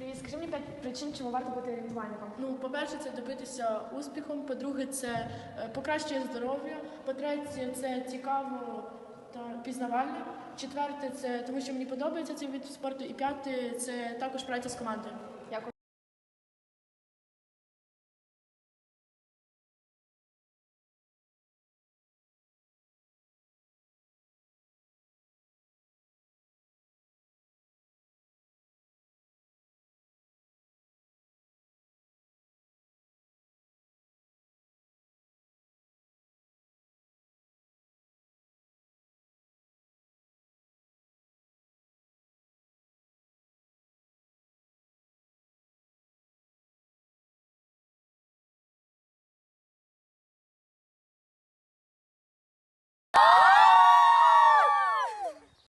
Привіт, скажи мені п'ять причин, чому варто бути орієнтувальником. Ну, по-перше, це добитися успіхом. По-друге, це е, покращує здоров'я. По-третє, це цікаво та пізнавально. Четверте, це тому, що мені подобається цей вид спорту. І п'яте це також праця з командою. Дякую.